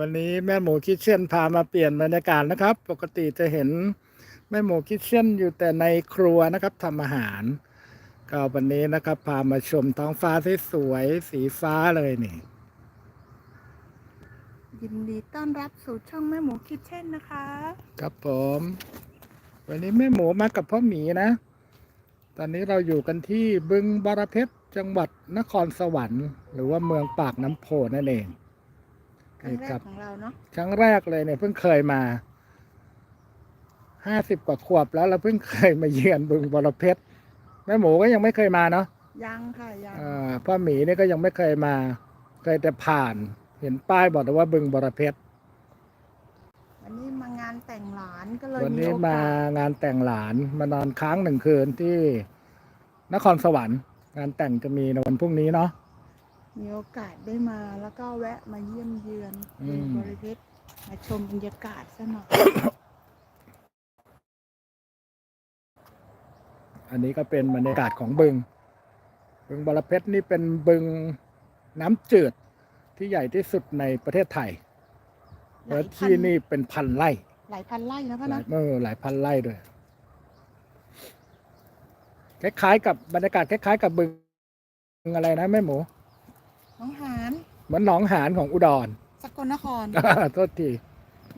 วันนี้แม่หมูคิดเช่นพามาเปลี่ยนบรรยากาศนะครับ ปกติจะเห็นแม่หมูคิดเช่นอยู่แต่ในครัวนะครับทำอาหารก็วันนี้นะครับ พามาชมท้องฟ้าที่สวยสีฟ้าเลยนี่ยินดีต้อนรับสู่ช่องแม่หมูคิดเช่นนะคะ ครับผม วันนี้แม่หมูมากับพ่อหมีนะ ตอนนี้เราอยู่กันที่บึงบรเพชรจังหวัดนครสวรรค์ หรือว่าเมืองปากน้ำโพนั่นเอง ครั้งแรครักของเราเนาะครั้งแรกเลยเนี่ยเพิ่งเคยมาห้าสิบกว่าขวบแล้วเราเพิ่งเคยมาเยือนบึงบรเพชรแม่หมูก็ยังไม่เคยมาเนาะยังค่ะยังอ่าพ่อหมีเนี่ยก็ยังไม่เคยมาเคยแต่ผ่าน เห็นป้ายบอกแต่ว่าบึงบรเพชรวันนี้มางานแต่งหลานก็เลยวันมีนี้โอมากาสงานแต่งหลานมานอนค้างหนึ่งคืนที่นครสวรรค์ งานแต่งจะมีในวันพรุ่งนี้เนาะ มีโอกาสได้มาแล้วก็แวะมาเยี่ยมเยือนอืม บริเพชรมาชมบรรยากาศซะหน่อย อันนี้ก็เป็นบรรยากาศของบึง บึงบรเพชรนี่เป็นบึงน้ำจืดที่ใหญ่ที่สุดในประเทศไทยหลาแล้วยพัที่นี่เป็นพันไร่หลายพันไร่นะพ่อหลานะยเออหลายพันไร่ด้วยคล้ายๆกับบรรยากาศคล้ายๆ กับบึงอะไรนะแม่หมู น้องหานเหมือนหนองหานของอุดร สกลนคร โทษที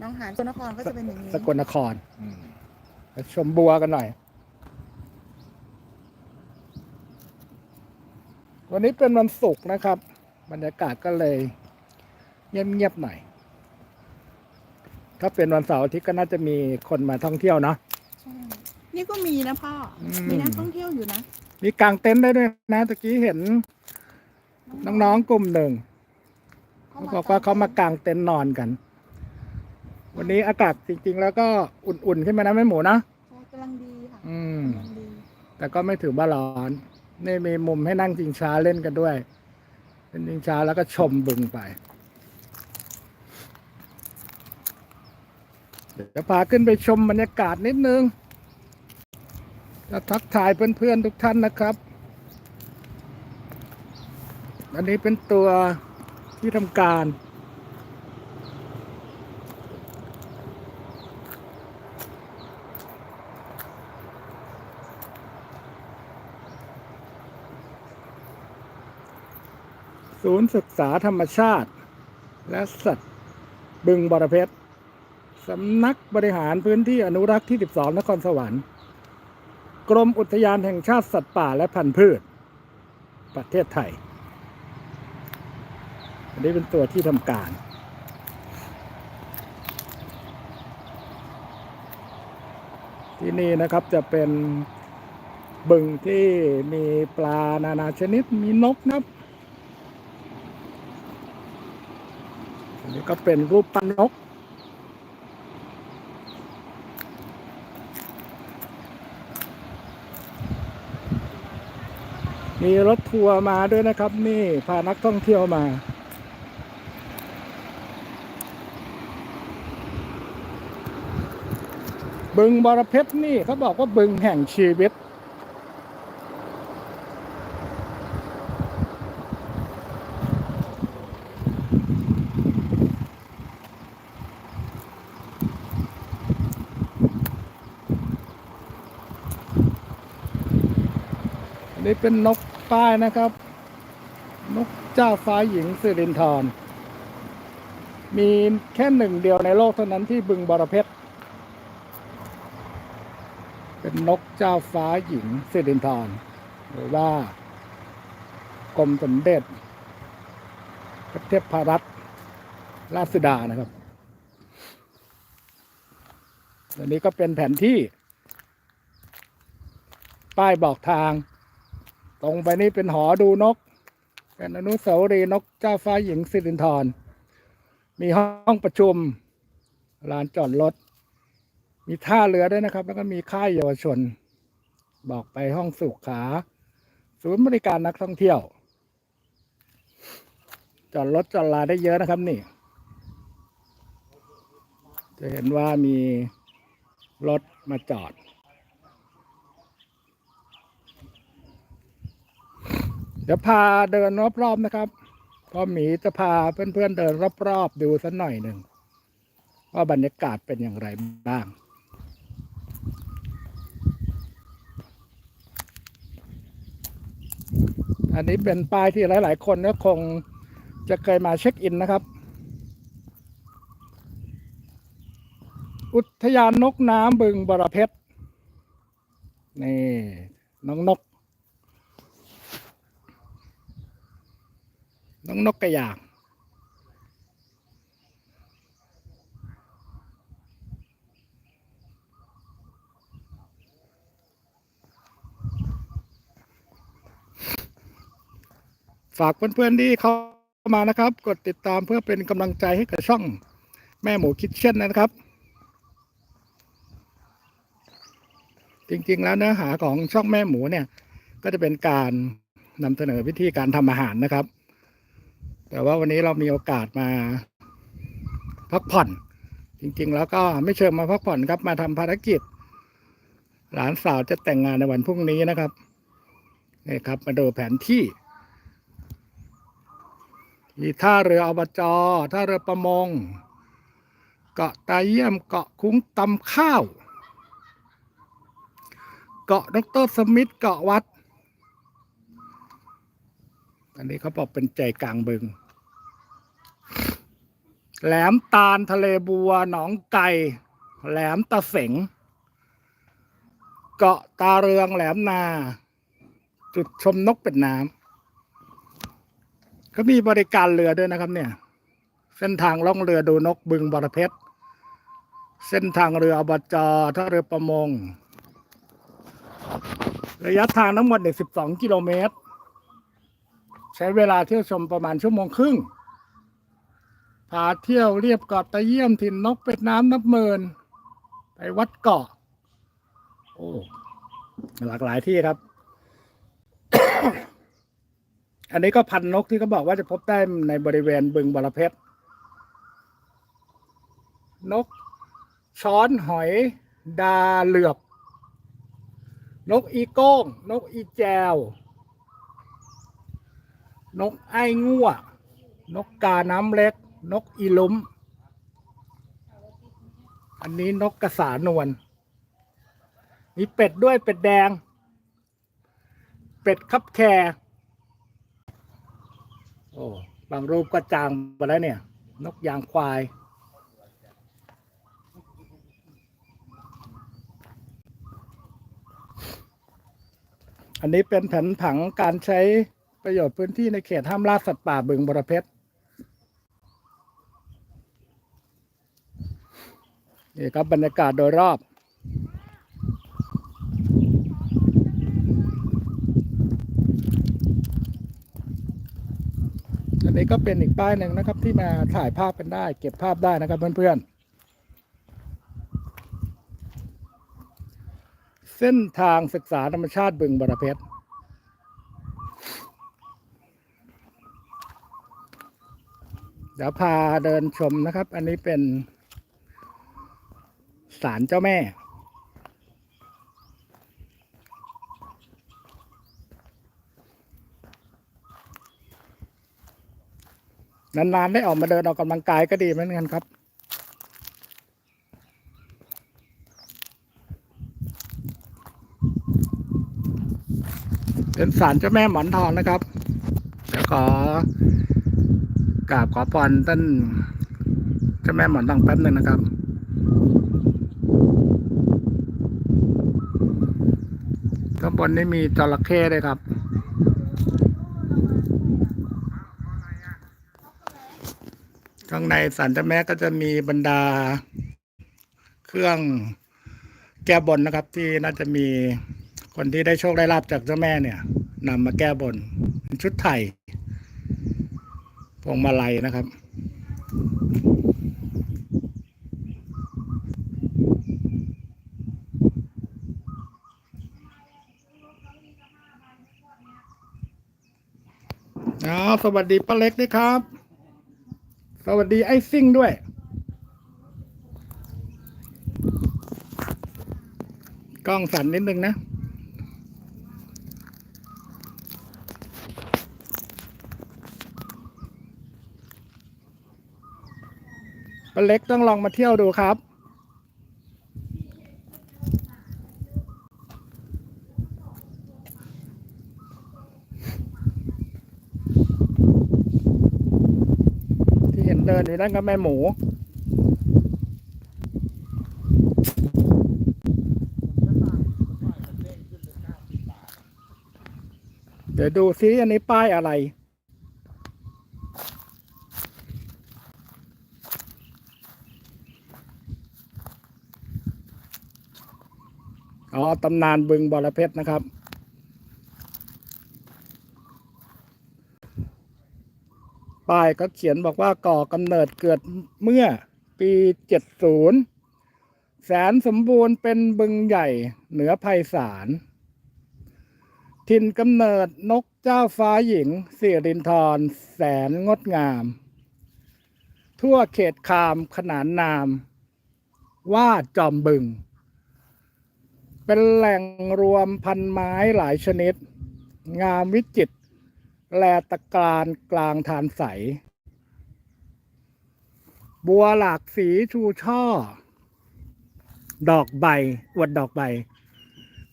น้องหานสกลนครก็จะเป็นอย่างนี้ สกลนครอืมไปชมบัวกันหน่อย วันนี้เป็นวันศุกร์นะครับ บรรยากาศก็เลยเงียบๆหน่อย ถ้าเป็นวันเสาร์อาทิตย์ก็น่าจะมีคนมาท่องเที่ยวเนาะใช่นี่ก็มีนะพ่ออมมีนักท่องเที่ยวอยู่นะ มีกางเต็นท์ได้ด้วยนะตะกี้เห็น น้องๆกลุ่มหนึ่งเขาบอกว่าเขามากางเต็นท์นอนกัน วันนี้อากาศจริง ๆ แล้วก็อุ่นๆขึ้นมานะแม่หมูนะใช่กำลังดีค่ะอืมกำลังดีแต่ก็ไม่ถือว่าร้อน นี่มีมุมให้นั่งจิงช้าเล่นกันด้วยเป็นจิงช้าแล้วก็ชมบึงไป เดี๋ยวพาขึ้นไปชมบรรยากาศนิดนึงจะทักทายเพื่อนๆทุกท่านนะครับ อันนี้เป็นตัวที่ทำการ ศูนย์ศึกษาธรรมชาติ และสัตว์บึงบรเพชรสำนักบริหารพื้นที่อนุรักษ์ที่ 12 นครสวรรค์ กรมอุทยานแห่งชาติสัตว์ป่าและพันธุ์พืช ประเทศไทย อันนี้เป็นตัวที่ทำการที่นี่นะครับจะเป็นบึงที่มีปลานานาชนิดมีนกนะครับอันนี้ก็เป็นรูปปั้นนก มีรถทัวร์มาด้วยนะครับ นี่พานักท่องเที่ยวมา บึงบรเพชรนี่เขาบอกว่าบึงแห่งชีวิต อันนี้เป็นนกป้ายนะครับ นกเจ้าฟ้าหญิงสิรินทรมีแค่หนึ่งเดียวในโลกเท่านั้นที่บึงบรเพชร เป็ นกเจ้าฟ้าหญิงสิรินทรหรือว่ากรมสมเด็จพระเทพรัตนราชสุดานะครับอันนี้ก็เป็นแผนที่ ป้ายบอกทาง ตรงไปนี่เป็นหอดูนก เป็นอนุสาวรีย์นกเจ้าฟ้าหญิงสิรินธรมีห้องประชุมลานจอดรถ มีท่าเรือด้วยนะครับ แล้วก็มีค่ายเยาวชน บอกไปห้องสุขา ศูนย์บริการนักท่องเที่ยว จอดรถจอดลาได้เยอะนะครับนี่ จะเห็นว่ามีรถมาจอด เดี๋ยวพาเดินรอบๆนะครับพ่อหมีจะพาเพื่อนๆเดินรอบๆดูสักหน่อยหนึ่งว่าบรรยากาศเป็นอย่างไรบ้าง อันนี้เป็นป้ายที่หลาย ๆ คนก็คงจะเคยมาเช็คอินนะครับ อุทยานนกน้ำบึงบรเพชรนี่น้องนก น้องนกกระยาง ฝากเพื่อนๆที่เข้ามานะครับ กดติดตามเพื่อเป็นกำลังใจให้กับช่องแม่หมูคิดเช่นนะครับ จริงๆแล้วเนื้อหาของช่องแม่หมูเนี่ย ก็จะเป็นการนำเสนอวิธีการทำอาหารนะครับ แต่ว่าวันนี้เรามีโอกาสมาพักผ่อน จริงๆ แล้วก็ไม่เชิงมาพักผ่อนครับมาทำภารกิจ หลานสาวจะแต่งงานในวันพรุ่งนี้นะครับนี่ครับ มาดูแผนที่ มีท่าเรืออบจท่าเรือประมง เกาะตาเยี่ยมเกาะคุ้งตำข้าว เกาะดรสมิธเกาะวัด อันนี้เขาบอกเป็นใจกลางบึง แหลมตาลทะเลบัวหนองไก่ แหลมตะเสงเกาะตาเรืองแหลมนา จุดชมนกเป็ดน้ำ ก็มีบริการเรือด้วยนะครับ เนี่ย เส้นทางล่องเรือดูนกบึงบรเพชรเส้นทางเรืออบจท่าเรือประมง ระยะทางทั้งหมดเนี่ย12กิโลเมตร ใช้เวลาเที่ยวชมประมาณชั่วโมงครึ่งพาเที่ยวเรียบเกาะตะเยี่ยมถิ่นนกเป็ดน้ำนับหมื่นไปวัดเกาะ โอ้ หลากหลายที่ครับ อันนี้ก็พันนกที่เขาบอกว่าจะพบได้ในบริเวณบึงบรเพชรนก ช้อนหอย ดาเหลือบ นกอีโก้ง นกอีแจว นกไอ้งัวนกกาน้ำเล็ก นกอีลุ้ม อันนี้นกกระสานวลมีเป็ดด้วยเป็ดแดง เป็ดคับแคร โอ้บางรูปก็จางไปแล้วเนี่ย นกยางควาย อันนี้เป็นแผนผังการใช้ประโยชน์พื้นที่ในเขตห้ามล่าสัตว์ป่าบึงบรเพชรนี่ครับบรรยากาศโดยรอบ นี้ก็เป็นอีกป้ายหนึ่งนะครับ ที่มาถ่ายภาพกันได้ เก็บภาพได้นะครับเพื่อนๆ เส้นทางศึกษาธรรมชาติบึงบรเพชรเดี๋ยวพาเดินชมนะครับ อันนี้เป็นศาลเจ้าแม่ นานๆได้ออกมาเดินออกกำลังกายก็ดีเหมือนกันครับเป็นศาลเจ้าแม่หมอนทองนะครับเดี๋ยวขอกราบขอพรท่านเจ้าแม่หมอนทองแป๊บหนึ่งนะครับข้างบนนี้มีจระเข้ด้วยครับ ข้างในสันเจ้าแม่ก็จะมีบรรดา เครื่องแก้บนนะครับ ที่น่าจะมีคนที่ได้โชคได้ลาบจากเจ้าแม่เนี่ยนำมาแก้บนเป็นชุดไทยพวงมาลัยนะครับอ๋อสวัสดีป้าเล็กด้วยครับ สวัสดีไอซิ่งด้วย กล้องสั่นนิดนึงนะ เล็กต้องลองมาเที่ยวดูครับ นเดินอยู่นั่นก็แม่หมู เดี๋ยวดูซิอันนี้ป้ายอะไร อ๋อตำนานบึงบอระเพชรนะครับ ป้ายก็เขียนบอกว่าก่อกำเนิดเกิดเมื่อปี70แสนสมบูรณ์เป็นบึงใหญ่เหนือภัยสารถิ่นกำเนิดนกเจ้าฟ้าหญิงสิรินทรแสนงดงาม ทั่วเขตคามขนานนาม ว่าจอมบึง เป็นแหล่งรวมพันไม้หลายชนิด งามวิจิตร แลตะกรารกลางทานใส บัวหลากสีชูช่อ ดอกใบอวดดอกใบ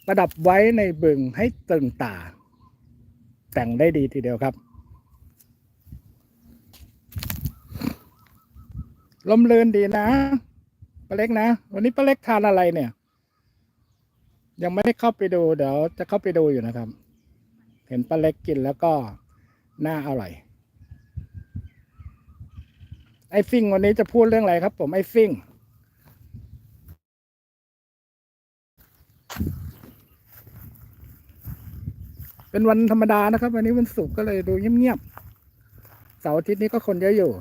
ประดับไว้ในบึงให้ตึงตา แต่งได้ดีทีเดียวครับลมเลือนดีนะป้าเล็กนะ วันนี้ป้าเล็กทานอะไรเนี่ย ยังไม่ได้เข้าไปดู เดี๋ยวจะเข้าไปดูอยู่นะครับ เห็นป้าเล็กกินแล้วก็ หน่าอร่อย ไอ้ฟิ่งวันนี้จะพูดเรื่องอะไรครับ ผมไอ้ฟิ่งเป็นวันธรรมดานะครับ วันนี้วันศุกร์ก็เลยดูเงียบๆเสาร์อาทิตย์นี้ก็คนเยอะอยู่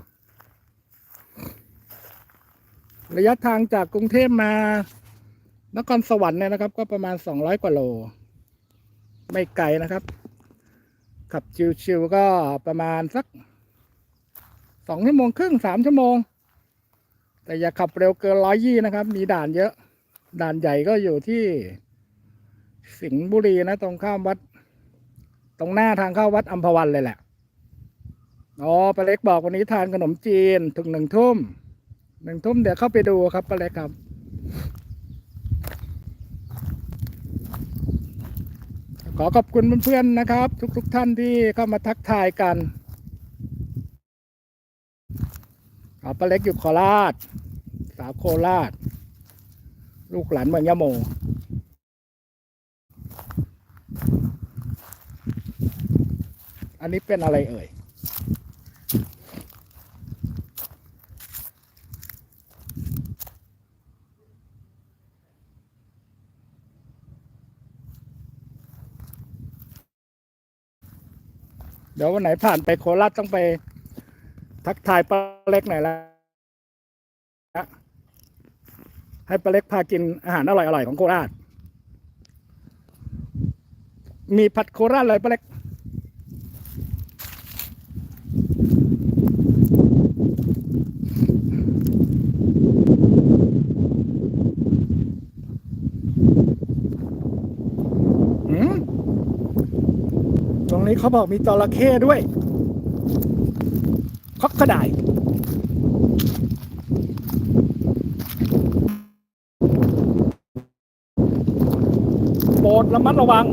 ระยะทางจากกรุงเทพมานครสวรรค์เนี่ยนะครับ ก็ประมาณสองร้อยกว่าโล ไม่ไกลนะครับ ขับชิวๆก็ประมาณสักสองชั่วโมงครึ่งสามชั่วโมง แต่อย่าขับเร็วเกินร้อยยี่นะครับ มีด่านเยอะ ด่านใหญ่ก็อยู่ที่ สิงห์บุรีนะตรงข้ามวัด ตรงหน้าทางเข้าวัดอัมพวันเลยแหละอ๋อป้าเล็กบอกวันนี้ทานขนมจีนถึงหนึ่งทุ่มหนึ่งทุ่มเดี๋ยวเข้าไปดูครับป้าเล็กครับ อขอบคุณเพื่อนๆนะครับ ทุกๆทท่านที่เข้ามาทักทายกันอาป้าเล็กอยู่โคราช สาวโคราช ลูกหลานเมืองยะโม อันนี้เป็นอะไรเอ่ย ดี๋ยววันไหนผ่านไปโคราชต้องไปทักทายป้าเล็กหน่อยละให้ป้าเล็กพากินอาหารอร่อยๆของโคราช มีผัดโคราชเลยป้าเล็ก อืม ตรงนี้ เขาบอกมีจระเข้ด้วยคอกกระไดโปรดระมัดระวัง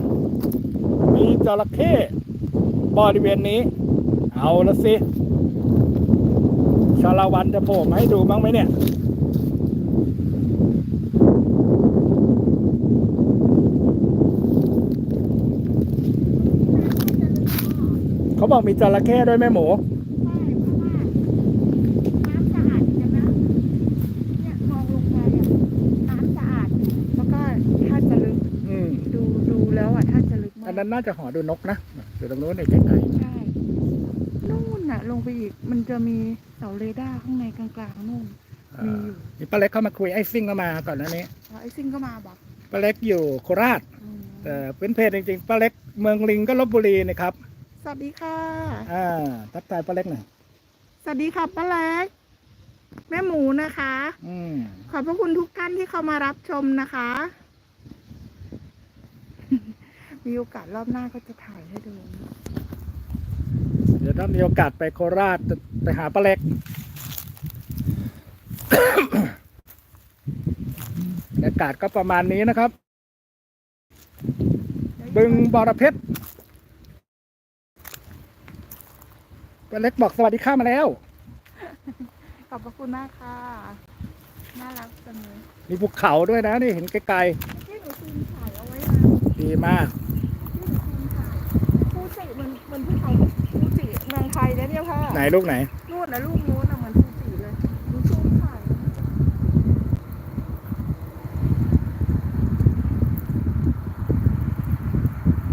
มีจระเข้บริเวณนี้ เอาละสิชาละวันจะโผล่มาให้ดูบ้างไหมเนี่ย เขา บอกมีจระเข้ด้วยแม่หมูใช่เพราะว่าน้ำสะอาดจังนะเนี่ยมองลงไปอะน้ำสะอาดแล้วก็ถ้าจะลึกอืมดูดูแล้วอะถ้าจะลึกมาอักนนั้นน่าจะหอดูนกนะอยู่ตรงนู้นในไกลใช่นู่นน่ะ ลงไปอีกมันจะมีเสาเรดาร์ข้างในกลางๆนู่นๆมีอยู่นี่ป้าเล็กเข้ามาคุยไอ้ซิ่งก็มาก่อนหนะนี้อ๋อไอ้ซิงก็มาบอกป้าเล็กอยู่โคราชอืมแต่เป็นเพจจริงๆป้าเล็กเมืองลิงก็ลบบุรีนะครับ สวัสดีค่ะ อ่าทักทายป้าเล็กหน่อย สวัสดีค่ะป้าเล็ก แม่หมูนะคะ อืมขอบพระคุณทุกท่านที่เข้ามารับชมนะคะ มีโอกาสรอบหน้าก็จะถ่ายให้ดู เดี๋ยวถ้ามีโอกาสไปโคราชจะไปหาป้าเล็กอากาศก็ประมาณนี้นะครับ บึงบอระเพ็ด ป้าเล็กบอกสวัสดีข้ามาแล้ว ขอบพระคุณมากค่ะ น่ารักจังเลยมีภูเขาด้วยนะนี่เห็นไกลที่หนูซีนถ่ายเอาไว้นะๆดีมากที่หนูซีนถ่ายภูจิมันมันภูเขาภูจิเมืองไทยนะเนี่ยพ่อไหนลูกไหน นู่นนะลูกนู้นนะเหมือนภูจิเลยดูซูมถ่าย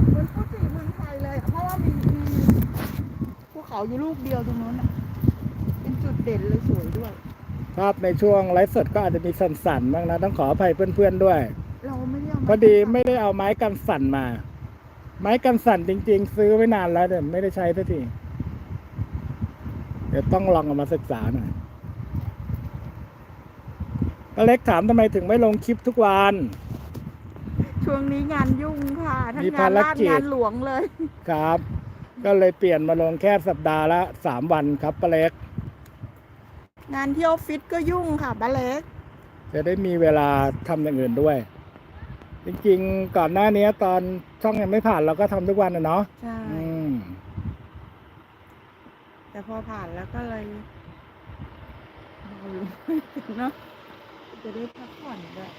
เหมือนภูจิเมืองไทยเลยอะเพราะว่ามีมีภู เขาอยู่ลูกเดียวตรงนู้นอะเป็นจุดเด่นเลยสวยด้วย ภาพในช่วงไลฟ์สดก็อาจจะมีสั่นๆบ้างนะ ต้องขออภัยเพื่อนๆด้วย เราไม่ได้เอามาพอดีไม่ได้เอาไม้กันสั่นมา ไม้กันสั่นจริง ๆ ซื้อไว้นานแล้วแต่ไม่ได้ใช้สักทีเดี๋ยวต้องลองเอามาศึกษาหน่อยป้าเล็กถามทำไมถึงไม่ลงคลิปทุกวัน ช่วงนี้งานยุ่งค่ะทั้งมีงาภานรราชกิจ งานหลวงเลย ครับ ก็เลยเปลี่ยนมาลงแค่สัปดาห์ละสามวันครับป้าเล็ก งานที่ออฟฟิศก็ยุ่งค่ะบ้าเล็ก จะได้มีเวลาทำอย่างอื่นด้วย จริงๆ ก่อนหน้านี้ตอนช่องยังไม่ผ่านเราก็ทำทุกวันนะเนาะใช่ อืมแต่พอผ่านแล้วก็เลยเบาลงเนาะจะได้พักผ่อนด้วย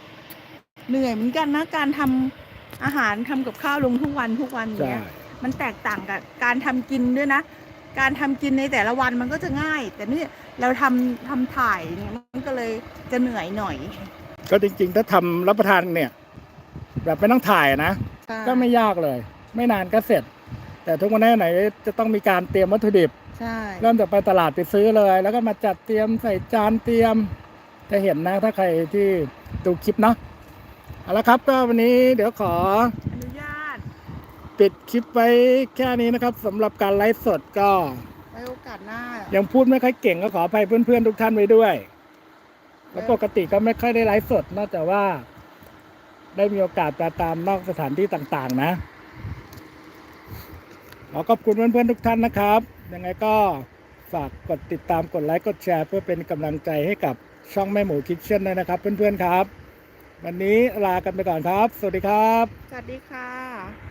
เหนื่อยเหมือนกันนะ การทำอาหารทำกับข้าวลงทุกวันทุกวันอย่างใช่เงี้ย มันแตกต่างกับการทำกินด้วยนะ การทำกินในแต่ละวันมันก็จะง่าย แต่นี่เราทำทำถ่ายเนี่ยมันก็เลยจะเหนื่อยหน่อย ก็จริงๆ ถ้าทำรับประทานเนี่ย แบบไม่ต้องถ่ายนะ ก็ไม่ยากเลย ไม่นานก็เสร็จ แต่ทุกวันนี้ไหนจะต้องมีการเตรียมวัตถุดิบใช่เริ่มจากไปตลาดไปซื้อเลย แล้วก็มาจัดเตรียมใส่จานเตรียม จะเห็นนะถ้าใครที่ดูคลิปเนาะเอาละครับก็วันนี้เดี๋ยวขออนุญาต ปิดคลิปไว้แค่นี้นะครับสำหรับการไลฟ์สดก็ไว้โอกาสหน้า ยังพูดไม่ค่อยเก่งก็ขออภัยเพื่อนๆทุกท่านไว้ด้วย แล้วปกติก็ไม่ค่อยได้ไลฟ์สดนอกจากว่า ได้มีโอกาสไปตามนอกสถานที่ต่างๆ นะขอขอบคุณเพื่อนๆทุกท่านนะครับ ยังไงก็ฝากกดติดตามกดไลค์กดแชร์ เพื่อเป็นกำลังใจให้กับช่องแม่หมูคิทเช่นด้วยนะครับ เพื่อนๆครับ วันนี้ลากันไปก่อนครับ สวัสดีครับ สวัสดีค่ะ